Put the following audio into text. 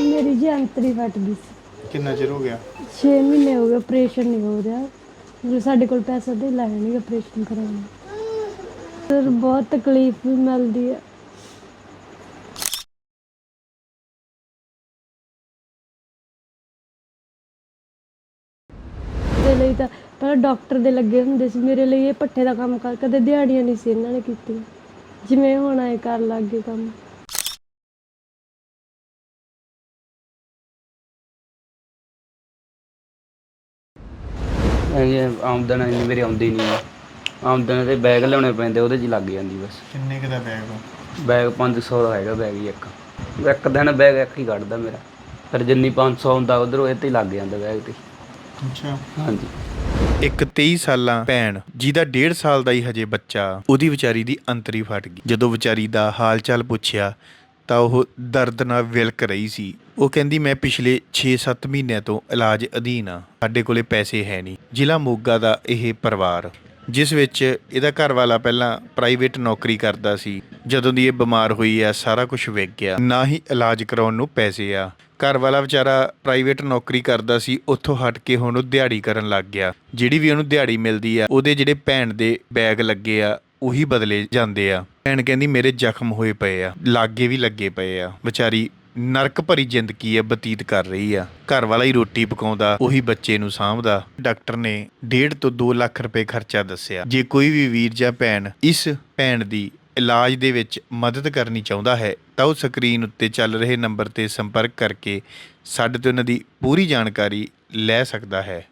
ਮੇਰੀ ਜੀ ਅੰਤਰੀ ਫਟ ਗਈ ਸੀ। ਕਿੰਨਾ ਚਿਰ ਹੋ ਗਿਆ? 6 ਮਹੀਨੇ ਹੋ ਗਏ ਆਪਰੇਸ਼ਨ ਨਹੀਂ ਹੋ ਰਿਹਾ। ਮਤਲਬ ਸਾਡੇ ਕੋਲ ਪੈਸਾ ਦੇ ਲਾਇਆ ਨਹੀਂ ਆਪਰੇਸ਼ਨ ਕਰਾਉਣ। ਨੂੰ ਸਰ ਬਹੁਤ ਤਕਲੀਫ ਵੀ ਮਿਲਦੀ ਹੈ। ਦੇ ਲਈ ਤਾਂ ਪਹਿਲਾਂ ਡਾਕਟਰ ਦੇ ਲੱਗੇ ਹੁੰਦੇ ਸੀ। ਮੇਰੇ ਲਈ ਇਹ ਪੱਠੇ ਦਾ ਕੰਮ ਕਰ ਕਦੇ ਦਿਹਾੜੀਆਂ ਨਹੀਂ ਸੀ ਇਹਨਾਂ ਨੇ ਕੀਤੀਆਂ। ਜਿਵੇਂ ਹੁਣ ਆਏ ਕਰ ਲੱਗ ਕੰਮ। ਇਹ ਆਮਦਨ ਇੰਨੀ ਮੇਰੀ ਆਉਂਦੀ ਨਹੀਂ ਆ ਆਮਦਨ ਤੇ ਬੈਗ ਲਿਆਉਣੇ ਪੈਂਦੇ ਉਹਦੇ 'ਚ ਹੀ ਲੱਗ ਜਾਂਦੀ ਬਸ। ਕਿੰਨੇ ਕੁ ਦਾ ਬੈਗ? ਆ ਬੈਗ 500 ਦਾ ਹੈਗਾ ਬੈਗ ਹੀ ਇੱਕ। ਇੱਕ ਦਿਨ ਬੈਗ ਇੱਕ ਹੀ ਕੱਢਦਾ ਮੇਰਾ। ਫਿਰ ਜਿੰਨੀ 500 ਹੁੰਦਾ ਉਧਰੋਂ ਇਹ ਤੇ ਹੀ ਲੱਗ ਜਾਂਦਾ ਬੈਗ ਤੇ ਅੱਛਾ। ਹਾਂਜੀ। ਇੱਕ 23 ਸਾਲਾਂ ਭੈਣ ਜਿਹਦਾ 1.5 ਸਾਲ ਦਾ ਹੀ ਹਜੇ ਬੱਚਾ ਉਹਦੀ ਵਿਚਾਰੀ ਦੀ ਅੰਤਰੀ ਫਟ ਗਈ। ਜਦੋਂ ਵਿਚਾਰੀ ਦਾ ਹਾਲ ਚਾਲ ਪੁੱਛਿਆ ਤਾਂ ਉਹ ਦਰਦ ਨਾਲ ਵਿਲਕ ਰਹੀ ਸੀ। ਉਹ ਕਹਿੰਦੀ, ਮੈਂ ਪਿਛਲੇ 6-7 ਮਹੀਨਿਆਂ ਤੋਂ ਇਲਾਜ ਅਧੀਨ ਆ। ਸਾਡੇ ਕੋਲੇ ਪੈਸੇ ਹੈ ਨਹੀਂ। ਜ਼ਿਲ੍ਹਾ ਮੋਗਾ ਦਾ ਇਹ ਪਰਿਵਾਰ, ਜਿਸ ਵਿੱਚ ਇਹਦਾ ਘਰ ਵਾਲਾ ਪਹਿਲਾਂ ਪ੍ਰਾਈਵੇਟ ਨੌਕਰੀ ਕਰਦਾ ਸੀ, ਜਦੋਂ ਦੀ ਇਹ ਬਿਮਾਰ ਹੋਈ ਆ, ਸਾਰਾ ਕੁਝ ਵਿਕ ਗਿਆ। ਨਾ ਹੀ ਇਲਾਜ ਕਰਾਉਣ ਨੂੰ ਪੈਸੇ ਆ। ਘਰ ਵਾਲਾ ਵਿਚਾਰਾ ਪ੍ਰਾਈਵੇਟ ਨੌਕਰੀ ਕਰਦਾ ਸੀ, ਉੱਥੋਂ ਹਟ ਕੇ ਹੁਣ ਉਹ ਦਿਹਾੜੀ ਕਰਨ ਲੱਗ ਗਿਆ। ਜਿਹੜੀ ਵੀ ਉਹਨੂੰ ਦਿਹਾੜੀ ਮਿਲਦੀ ਆ, ਉਹਦੇ ਜਿਹੜੇ ਭੈਣ ਦੇ ਬੈਗ ਲੱਗੇ ਆ ਉਹੀ ਬਦਲੇ ਜਾਂਦੇ ਆ। ਭੈਣ ਕਹਿੰਦੀ, ਮੇਰੇ ਜ਼ਖਮ ਹੋਏ ਪਏ ਆ। ਲਾਗੇ ਵੀ ਲੱਗੇ ਪਏ ਆ। ਵਿਚਾਰੀ ਨਰਕ ਭਰੀ ਜ਼ਿੰਦਗੀ ਆ, ਬਤੀਤ ਕਰ ਰਹੀ ਆ। ਘਰ ਵਾਲਾ ਹੀ ਰੋਟੀ ਪਕਾਉਂਦਾ, ਉਹੀ ਬੱਚੇ ਨੂੰ ਸਾਂਭਦਾ। ਡਾਕਟਰ ਨੇ 1.5 ਤੋਂ 2 ਲੱਖ ਰੁਪਏ ਖਰਚਾ ਦੱਸਿਆ। ਜੇ ਕੋਈ ਵੀ ਵੀਰ ਜਾਂ ਭੈਣ ਇਸ ਭੈਣ ਦੀ ਇਲਾਜ ਦੇ ਵਿੱਚ ਮਦਦ ਕਰਨੀ ਚਾਹੁੰਦਾ ਹੈ, ਤਾਂ ਉਹ ਸਕਰੀਨ ਉੱਤੇ ਚੱਲ ਰਹੇ ਨੰਬਰ ਤੇ ਸੰਪਰਕ ਕਰਕੇ ਸਾਡੇ ਤੋਂ ਉਹਨਾਂ ਦੀ ਪੂਰੀ ਜਾਣਕਾਰੀ ਲੈ ਸਕਦਾ ਹੈ।